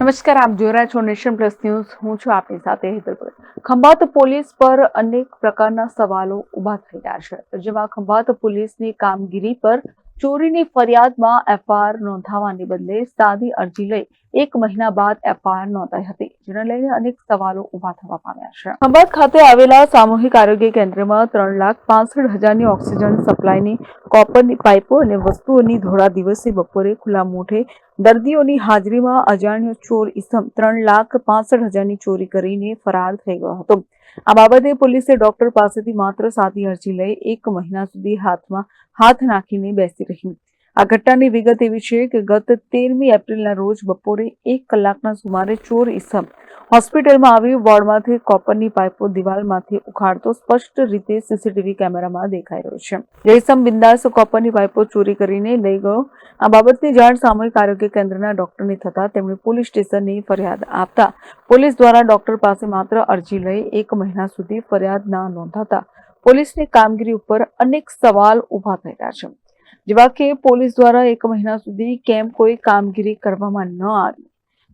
નમસ્કાર, આપ જોઈ રહ્યા છો નેશન પ્લસ ન્યૂઝ. હું છું આપની સાથે હેતલ ભગત ખંભાત પોલીસ પર અનેક પ્રકારના સવાલો ઊભા થઈ રહ્યા છે. જેમાં ખંભાત પોલીસની કામગીરી પર ચોરીની ફરિયાદમાં એફઆઈઆર નોંધાવવાને બદલે સાદી અરજી લઈ એક મહિના બાદ એફઆઈઆર નોંધાઈ હતી, જેને લઈને અનેક સવાલો ઊભા થવા પામ્યા છે. ખંભાત ખાતે આવેલા સામૂહિક આરોગ્ય કેન્દ્રમાં ત્રણ લાખ પાસઠ હજારની ઓક્સિજન સપ્લાયની કોપરની પાઇપો અને વસ્તુઓની ધોળા દિવસે બપોરે ખુલ્લા મોઢે દર્દીઓની હાજરીમાં અજાણ્યો ચોર ઇસમ ત્રણ લાખ પાસઠ હજારની ચોરી કરીને ફરાર થઈ ગયો હતો. આ બાબતે પોલીસે ડોક્ટર પાસેથી માત્ર સાદી અરજી લઈ એક મહિના સુધી હાથમાં હાથ નાખીને બેસી રહી. આ ઘટનાની વિગત એવી છે કે ગત તેરમી એપ્રિલના રોજ બપોરે એક કલાકના સુમારે ચોર ઇસમ હોસ્પિટલમાં આવી વોર્ડમાંથી કોપરની પાઇપો દિવાલમાંથી ઉખાડતો સ્પષ્ટ રીતે સીસીટીવી કેમેરામાં દેખાઈ રહ્યો છે. જયસમ બિંદાસ કોપરની પાઇપો ચોરી કરીને લઈ ગયો. આ બાબતની જાણ સામૂહિક આરોગ્ય કેન્દ્રના ડોક્ટરને થતા તેમણે પોલીસ સ્ટેશનની ફરિયાદ આપતા પોલીસ દ્વારા ડોક્ટર પાસે માત્ર અરજી લઈ એક મહિના સુધી ફરિયાદ ના નોંધાતા પોલીસની કામગીરી ઉપર અનેક સવાલ ઊભા થઈ છે. જેવા કે પોલીસ દ્વારા એક મહિના સુધી કેમ કોઈ કામગીરી કરવામાં ન આવી.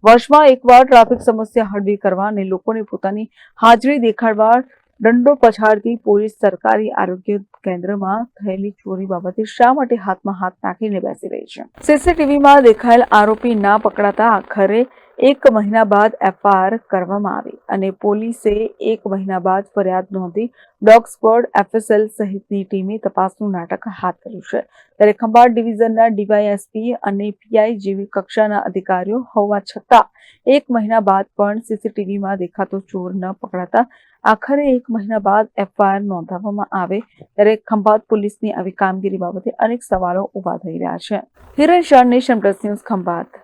વર્ષમાં એકવાર ટ્રાફિક સમસ્યા હળવી કરવા અને લોકોને પોતાની હાજરી દેખાડવા દંડો પછાડતી પોલીસ સરકારી આરોગ્ય કેન્દ્રમાં થયેલી ચોરી બાબતે શા માટે હાથમાં હાથ નાખીને બેસી રહી છે? સીસીટીવીમાં દેખાયેલ આરોપી ના પકડાતા આખરે એક મહિના બાદ એફઆઈઆર કરવામાં આવી અને પોલીસે એક મહિના બાદ ફરિયાદ નોંધી ડોગ સ્ક્વોડ એફએસએલ સહિતની ટીમે તપાસનું નાટક હાથ ધર્યું છે. ત્યારે ખંભાત ડિવિઝનના ડીવાયએસપી અને પીઆઈ જેવી કક્ષાના અધિકારીઓ હોવા છતાં એક મહિના બાદ પણ સીસીટીવીમાં દેખાતો ચોર ન પકડાતા આખરે એક મહિના બાદ એફઆઈઆર નોંધાવવામાં આવે ત્યારે ખંભાત પોલીસની આવી કામગીરી બાબતે અનેક સવાલો ઊભા થઈ રહ્યા છે. Hiran Shah, Nation Plus News Khambhat.